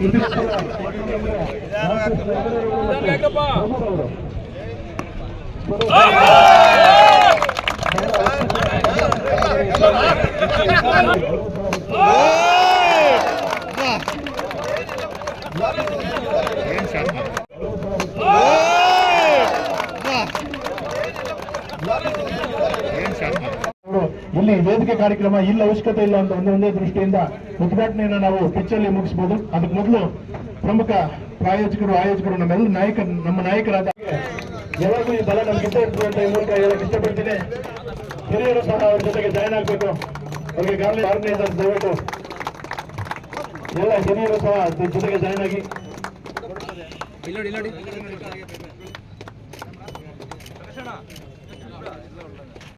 Yes, sir. ಇಲ್ಲಿ ವೇದಿಕೆ ಕಾರ್ಯಕ್ರಮ ಇಲ್ಲ, ಅವಶ್ಯಕತೆ ಇಲ್ಲ ಅಂತ ಒಂದೇ ಒಂದೇ ದೃಷ್ಟಿಯಿಂದ ಉದ್ಘಾಟನೆಯನ್ನು ನಾವು ಪಿಚ್ಚಲ್ಲಿ ಮುಗಿಸಬಹುದು ಅದಕ್ಕೆ ಮೊದಲು ಪ್ರಮುಖ ಪ್ರಾಯೋಜಕರು, ಆಯೋಜಕರು ನಮ್ಮೆಲ್ಲ ನಾಯಕ, ನಮ್ಮ ನಾಯಕರಾದ ಯಾವಾಗಲೂ ಈ ಬಲ ನಮ್ಗೆ ಇರ್ತದೆ ಅಂತ ಈ ಮೂಲಕ ಹೇಳಕ್ ಇಷ್ಟಪಡ್ತೀನಿ. ಹಿರಿಯರು ಸಹ ಅವ್ರ ಜೊತೆಗೆ ಜಾಯ್ನ್ ಆಗ್ಬೇಕು. ಅವ್ರಿಗೆ ಗಾರ್ಲಿ ಆರ್ಗನೈಸರ್ಸ್ ದಯವಿಟ್ಟು ಎಲ್ಲ ಹಿರಿಯರು ಸಹ ಜೊತೆಗೆ ಜಾಯ್ನ್ ಆಗಿ.